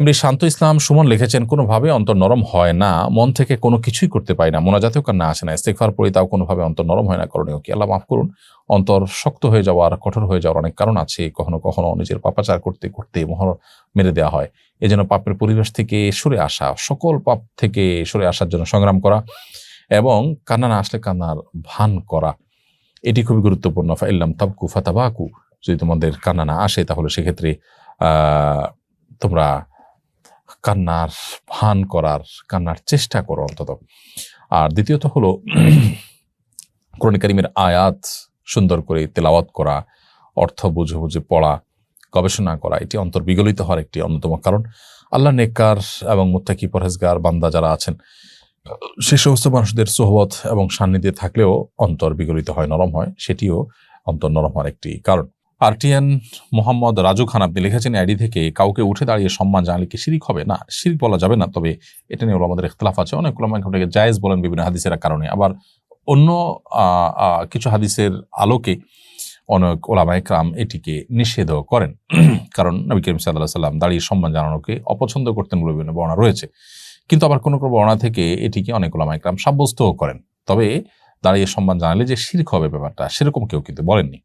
এমনি শান্ত ইসলাম সুমন লিখেছেন, কোনোভাবে অন্তর নরম হয় না, মন থেকে কোনো কিছুই করতে পারি না, মোনাজাতেও কান্না আসে না ইস্তেকফার পড়ি তাও কোনোভাবে অন্তর নরম হয় না, করণীয় কি? আল্লাহ মাফ করুন, অন্তর শক্ত হয়ে যাওয়ার কঠোর হয়ে যাওয়ার অনেক কারণ আছে, কখনো কখনো নিজের পাপাচার করতে করতে মোহর মেরে দেওয়া হয়। এই জন্য পাপের পরিবেশ থেকে সরে আসা, সকল পাপ থেকে সরে আসার জন্য সংগ্রাম করা এবং কান্না না আসলে কান্নার ভান করা। এটি খুবই গুরুত্বপূর্ণ। ফাইল্লাম তাবকু ফাতাবাকু। যদি তোমাদের কান্না না আসে তাহলে সেক্ষেত্রে তোমরা কান্নার ভান করার, কান্নার চেষ্টা করো অন্তত। আর দ্বিতীয়ত হলো, কোরআন কারিমের আয়াত সুন্দর করে তেলাওয়াত করা, অর্থ বুঝে বুঝে পড়া, গবেষণা করা, এটি অন্তর বিগলিত হওয়ার একটি অন্যতম কারণ। আল্লাহ নেককার এবং মুত্তাকি পরহেজগার, বান্দা যারা আছেন, সে সমস্ত মানুষদের সোহবত এবং সান্নিধ্যে থাকলেও অন্তর বিগলিত হয়, নরম হয়, সেটিও অন্তর নরম হওয়ার একটি কারণ। আরটিএন মোহাম্মদ রাজু খান আপনি লিখেছেন আইডি থেকে, কাউকে উঠে দাঁড়িয়ে সম্মান জানালে কি শিরিক হবে? না, শিরিক বলা যাবে না, তবে এটা নিয়ে আমাদের ইখতলাফ আছে। অনেক ওলামা এটাকে জায়েজ বলেন বিভিন্ন হাদিসের কারণে। আবার অন্য কিছু হাদিসের আলোকে অনেক ওলামা একরাম এটিকে নিষেধও করেন। কারণ নবী করিম সাল্লাহ সাল্লাম দাঁড়িয়ে সম্মান জানানোকে অপছন্দ করতেন বলে বিভিন্ন বর্ণনা রয়েছে। কিন্তু আবার কোনো কোনো বর্ণনা থেকে এটিকে অনেক ওলামা একরাম সাব্যস্তও করেন। তবে দাঁড়িয়ে সম্মান জানালে যে শিরক হবে ব্যাপারটা, সেরকম কেউ কিন্তু বলেননি।